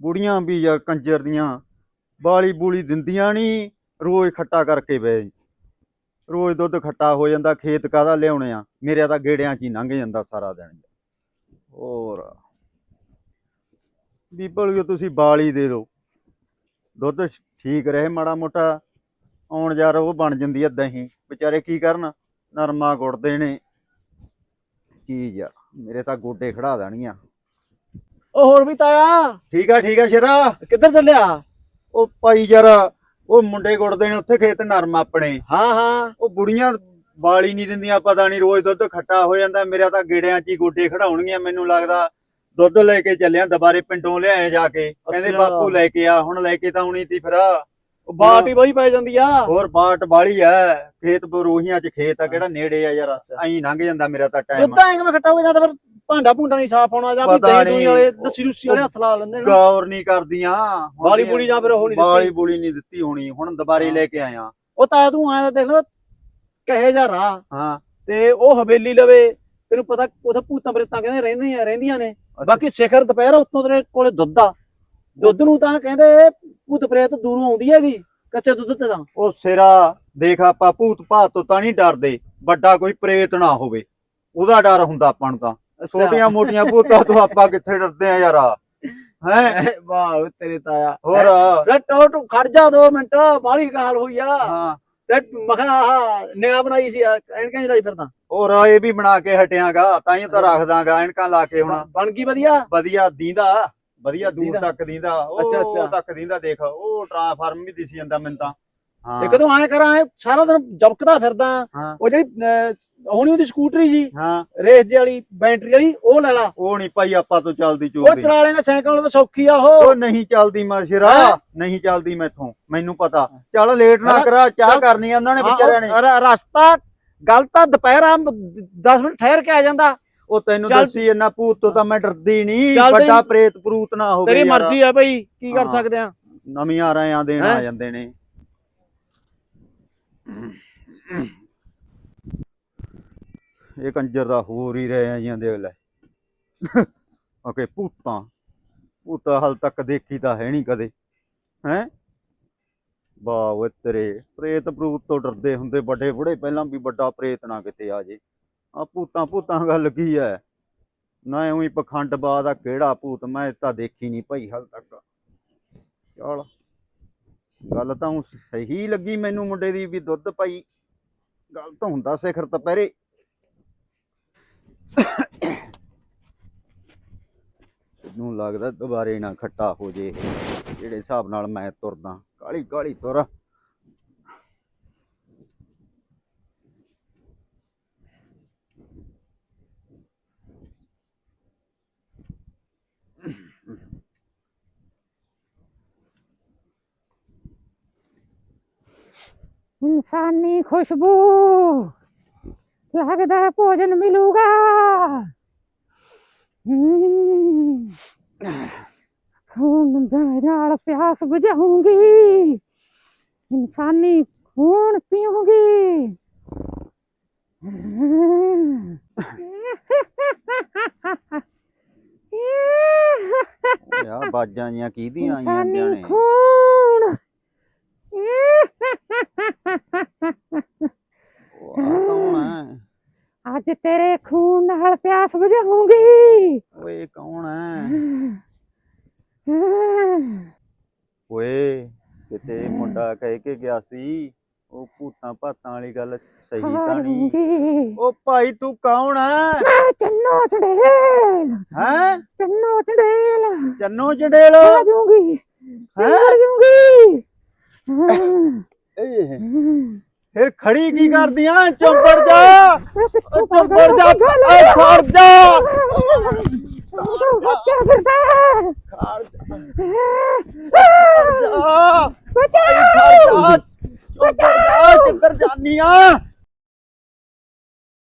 ਬੁੜੀਆਂ ਵੀ ਯਾਰ ਕੰਜਰ ਦੀਆਂ, ਬਾਲੀ ਬੂਲੀ ਦਿੰਦੀਆਂ ਨਹੀਂ ਰੋਜ਼ ਖੱਟਾ ਕਰਕੇ ਬਹਿ ਰੋਜ਼ ਦੁੱਧ ਖੱਟਾ ਹੋ ਜਾਂਦਾ, ਖੇਤ ਕਾਹਦਾ ਲਿਆਉਣੇ ਆ? ਮੇਰੇ ਤਾਂ ਗੇੜਿਆਂ 'ਚ ਹੀ ਲੰਘ ਜਾਂਦਾ ਸਾਰਾ ਦਿਨ। ਹੋਰ ਬੀਬਲ ਤੁਸੀਂ ਬਾਲੀ ਦੇ ਦਿਓ। ਦੁੱਧ ਠੀਕ ਰਹੇ ਮਾੜਾ ਮੋਟਾ, ਆਉਣ ਯਾਰ ਉਹ ਬਣ ਜਾਂਦੀ ਆ ਦਹੀਂ। ਵਿਚਾਰੇ ਕੀ ਕਰਨ? ਨਰਮਾ ਗੁੜਦੇ ਨੇ ਕੀ ਯਾਰ, ਮੇਰੇ ਤਾਂ ਗੋਡੇ ਖੜਾ ਦੇਣੀਆਂ ਉਹ ਹੋਰ ਵੀ ਤਾਇਆ? ਠੀਕ ਆ ਠੀਕ ਆ ਸ਼ੇਰਾ। ਕਿੱਧਰ ਚੱਲਿਆ? ਉਹ ਭਾਈ ਯਾਰ ਉਹ ਮੁੰਡੇ ਗੁੜਦੇ ਨੇ ਉੱਥੇ ਖੇਤ ਨਰਮ ਆਪਣੇ। ਹਾਂ ਹਾਂ। ਉਹ ਬੁੜੀਆਂ ਬਾਲੀ ਨਹੀਂ ਦਿੰਦੀਆਂ ਪਤਾ ਨਹੀਂ ਰੋਜ਼ ਦੁੱਧ ਖੱਟਾ ਹੋ ਜਾਂਦਾ। ਮੇਰਾ ਤਾਂ ਗੇੜਿਆਂ 'ਚ ਹੀ ਗੋਡੇ ਖੜਾਉਣਗੀਆਂ ਮੈਨੂੰ ਲੱਗਦਾ। ਦੁੱਧ ਲੈ ਕੇ ਚੱਲਿਆ ਦੁਬਾਰੇ ਪਿੰਡੋਂ ਲਿਆਏ ਜਾ ਕੇ। ਕਹਿੰਦੇ। ਬਾਪੂ ਲੈ ਕੇ ਆ ਹੁਣ ਲੈ ਕੇ ਤਾਂ ਆਉਣੀ ਤੀ ਫਿਰ। ਉਹ ਬਾਟ ਹੀ ਬਈ ਪੈ ਜਾਂਦੀ ਆ। ਹੋਰ ਬਾਟ ਬਾਲੀ ਐ ਖੇਤ ਬਰੋਹੀਆਂ 'ਚ ਖੇਤ ਆ ਕਿਹੜਾ ਨੇੜੇ ਆ ਯਾਰ। ਐਂ ਲੰਘ ਜਾਂਦਾ ਮੇਰਾ ਤਾਂ ਟਾਈਮ ਦੁੱਧ ਐਂ ਕਿਵੇਂ ਖੱਟਾ ਹੋ ਜਾਂਦਾ ਫਿਰ? ਭਾਂਡਾ ਭੁੰਡਾ ਨਹੀਂ ਸਾਫ਼ ਹੋਣਾ ਜਾਂ ਵੀ ਪਤਾ ਦਹੀਂ ਦੂਈ ਨਹੀਂ। ਵਾਲੇ ਲੱਸੀ ਲੁੱਸੀ ਵਾਲੇ ਹੱਥ ਲਾ ਲੈਂਦੇ ਨੇ। ਗੌਰ ਨਹੀਂ ਕਰਦੀਆਂ। ਹੁਣ ਬਾਲੀ ਬੁਲੀ ਜਾਂ ਫਿਰ ਉਹ ਨਹੀਂ ਬਾਲੀ ਦਿੱਤੀ। ਬੁਲੀ ਨਹੀਂ ਦਿੱਤੀ ਹੋਣੀ। ਹੁਣ ਦੁਬਾਰੇ। ਲੈ ਕੇ ਆਇਆ। ਉਹ ਤਾਇਆ ਤੂੰ ਆਇਆ ਦੇਖ ਲੈ ਕਹੇ ਜਾ ਰਾਹ। ਹਾਂ। ਤੇ ਉਹ ਹਵੇਲੀ ਲਵੇ ਤੈਨੂੰ ਪਤਾ ਉਥੇ ਭੂਤਾਂ ਪ੍ਰੇਤਾਂ ਕਹਿੰਦੇ ਰਹਿੰਦੀਆਂ ਰਹਿੰਦੀਆਂ ਨੇ। ਬਾਕੀ ਸਿਖਰ ਦੁਪਹਿਰ ਉੱਤੋਂ ਤੇਰੇ ਕੋਲੇ ਦੁੱਧ ਆ। ਦੁੱਧ ਨੂੰ ਤਾਂ ਕਹਿੰਦੇ ਭੂਤ ਪ੍ਰੇਤ ਦੂਰੋਂ ਆਉਂਦੀ ਹੈਗੀ ਕੱਚੇ ਦੁੱਧ ਤੇ ਤਾਂ। ਉਹ ਸਿਰਾ ਦੇਖ ਆਪਾਂ ਭੂਤ ਭਾਤ ਤੋਂ ਤਾਂ ਨਹੀਂ ਡਰਦੇ। ਵੱਡਾ ਕੋਈ ਪ੍ਰੇਤ ਨਾ ਹੋਵੇ। ਉਹਦਾ ਡਰ ਹੁੰਦਾ ਆਪਾਂ ਨੂੰ ਤਾਂ। ਛੋਟੀਆਂ ਮੋਟੀਆਂ ਭੂਤਾਂ ਤੋਂ ਆਪਾਂ ਕਿੱਥੇ ਡਰਦੇ ਆ ਯਾਰ? ਹੈ? ਵਾਹ ਤੇਰੇ ਤਾਇਆ। ਹੋਰ। ਰੇ ਟੋਟ ਖੜ ਜਾ ਦੋ ਮਿੰਟ ਬਾਹਲੀ ਗਾਲ ਹੋਈ ਆ। ਹਾਂ। ਤੇ ਮਖਾ ਨਿਗਾਹ ਬਣਾਈ ਸੀ ਐਨਕਾਂ ਲਾਈ ਫਿਰਦਾ। ਹੋਰ ਇਹ ਵੀ ਬਣਾ ਕੇ ਹਟਿਆਗਾ ਤਾਂ ਹੀ ਤਾਂ ਰੱਖਦਾਗਾ ਐਨਕਾਂ ਲਾ ਕੇ ਹੁਣ। ਬਣ ਗਈ ਵਧੀਆ? ਵਧੀਆ ਦੀਂਦਾ। ਵਧੀਆ ਦੂਰ। ਤੱਕ ਦੀਂਦਾ। ਉਹ। ਤੱਕ ਦੀਂਦਾ ਦੇਖ ਉਹ ਟ੍ਰਾਂਸਫਾਰਮ ਵੀ ਦਿਸੀ ਜਾਂਦਾ ਮੈਨੂੰ ਤਾਂ। ਤੇ ਕਦੋਂ ਆਏ ਕਰਾਂ ਐਂ ਸਾਰਾ ਦਿਨ ਜਬਕਦਾ ਫਿਰਦਾ ਉਹ ਜਿਹੜੀ ਉਹ ਨੀ ਉਹਦੀ ਸਕੂਟਰੀ ਜੀ ਹਾਂ ਰੇਸ ਜਿਹੀ ਵਾਲੀ ਬੈਟਰੀ ਵਾਲੀ ਉਹ ਲੈ ਲਾ ਉਹ ਨਹੀਂ ਭਾਈ ਆਪਾਂ ਤੋਂ ਚੱਲਦੀ ਉਹ ਚੋਦੀ ਚਲਾ ਲੇਗਾ ਸਾਈਕਲ ਤਾਂ ਸੌਖੀ ਆ ਉਹ ਉਹ ਨਹੀਂ ਚੱਲਦੀ ਮਾਸ਼ਰਾ ਹੈਂ? ਨਹੀਂ ਚੱਲਦੀ ਮੈਥੋਂ ਮੈਨੂੰ ਪਤਾ ਚੱਲ ਲੇਟ ਨਾ ਕਰਾ ਚਾਹ। ਕਰਨੀ ਆ ਉਹਨਾਂ ਨੇ ਵਿਚਾਰਿਆਂ ਨੇ ਉਹ ਰਸਤਾ ਗੱਲ ਤਾਂ ਦੁਪਹਿਰਾਂ 10 ਮਿੰਟ ਠਹਿਰ ਕੇ ਆ ਜਾਂਦਾ ਉਹ ਤੈਨੂੰ। ਦੱਸੀ ਇੰਨਾ ਭੂਤ ਤੋਂ ਤਾਂ ਮੈਂ ਡਰਦੀ ਨਹੀਂ ਵੱਡਾ ਪ੍ਰੇਤ ਪ੍ਰੂਤ ਨਾ ਹੋਵੇ ਤੇਰੀ। ਮਰਜ਼ੀ ਆ ਬਈ ਕੀ ਕਰ। ਸਕਦੇ ਆ ਨਵੀਆਂ ਰਾਇਆਂ ਦੇਣ ਆ? ਜਾਂਦੇ ਨੇ ਇਹ ਕੰਜਰ ਦਾ ਹੋਰ ਹੀ ਰਹੇ ਆ ਜੀਆਂ ਲੈ ਓਕੇ, ਭੂਤਾਂ। ਭੂਤਾਂ ਹਾਲ ਤੱਕ ਦੇਖੀ ਤਾਂ ਹੈ ਨਹੀਂ ਕਦੇ। ਹੈ? ਵਾਹ ਓਏ ਤੇਰੇ, ਪ੍ਰੇਤ ਪ੍ਰੂਤ ਤੋਂ ਡਰਦੇ ਹੁੰਦੇ ਵੱਡੇ ਬੁੜੇ, ਪਹਿਲਾਂ ਵੀ ਵੱਡਾ ਪ੍ਰੇਤ ਨਾ ਕਿਤੇ ਆ ਜੇ। ਆ ਭੂਤਾਂ ਭੂਤਾਂ ਗੱਲ ਕੀ ਐ? ਨਾ ਉਹੀ ਪਖੰਡਬਾਦ ਆ, ਕਿਹੜਾ ਭੂਤ? ਮੈਂ ਤਾਂ ਦੇਖੀ ਨਹੀਂ ਭਾਈ ਹਾਲ ਤੱਕ। ਚਲ। ਗੱਲ ਤਾਂ ਊਂ ਸਹੀ ਲੱਗੀ ਮੈਨੂੰ ਮੁੰਡੇ ਦੀ ਵੀ ਦੁੱਧ ਭਾਈ ਗੱਲ ਤਾਂ ਹੁੰਦਾ ਸਿਖਰ ਦੁਪਹਿਰੇ। ਨੂੰ ਲੱਗਦਾ ਦੁਬਾਰੇ ਨਾ ਖੱਟਾ ਹੋ ਜੇ। ਜਿਹੜੇ ਹਿਸਾਬ ਨਾਲ ਮੈਂ ਤੁਰਦਾ ਕਾਲੀ ਕਾਲੀ ਤੁਰ। ਇਨਸਾਨੀ ਖੁਸ਼ਬੂ। ਲੱਗਦਾ ਹੈ ਭੋਜਨ ਮਿਲੂਗਾ। ਖੂਨ ਦੇ ਨਾਲ ਪਿਆਸ ਬੁਝਾਉਂਗੀ ਇਨਸਾਨੀ ਖੂਨ ਪੀਉਂਗੀ। ਯਾ ਬਾਜਾਂ ਜੀਆਂ ਕਿਹਦੀਆਂ ਆਈਆਂ ਇਨਸਾਨੀ ਖੂਨ। ਉਹ ਆਹ ਕੌਣ ਹੈ। ਅੱਜ ਤੇਰੇ ਖੂਨ ਨਾਲ ਪਿਆਸ ਬੁਝਾਉਂਗੀ। ਓਏ ਕੌਣ ਹੈ। ਓਏ ਕਿਤੇ ਮੁੰਡਾ ਕਹਿ ਕੇ ਗਿਆ ਸੀ ਉਹ ਭੂਤਾਂ ਭਾਤਾਂ ਵਾਲੀ ਗੱਲ ਸਹੀ ਤਾਂ ਨਹੀਂ। ਹਾਰੂੰਗੀ। ਉਹ ਭਾਈ ਤੂੰ ਕੌਣ ਹੈ ਮੈਂ ਚੰਨੋ ਚੜੇਲ ਹੈ? ਚੰਨੋ ਚੜੇਲ ਚੰਨੋ ਚੰਡੇਲ। ਆ ਜੂੰਗੀ ਹੈਂ? ਆ ਜੂੰਗੀ ਏ, ਫਿਰ ਖੜੀ ਕੀ ਕਰਦੀਆਂ ਚੁੰਬੜ ਜਾ ਓ ਚੁੰਬੜ ਜਾ ਓਏ ਖੜ ਜਾ ਬੱਚਾ ਫਿਰਦਾ ਹੈ। ਖੜ ਜਾ ਬਚਾਓ! ਖੜ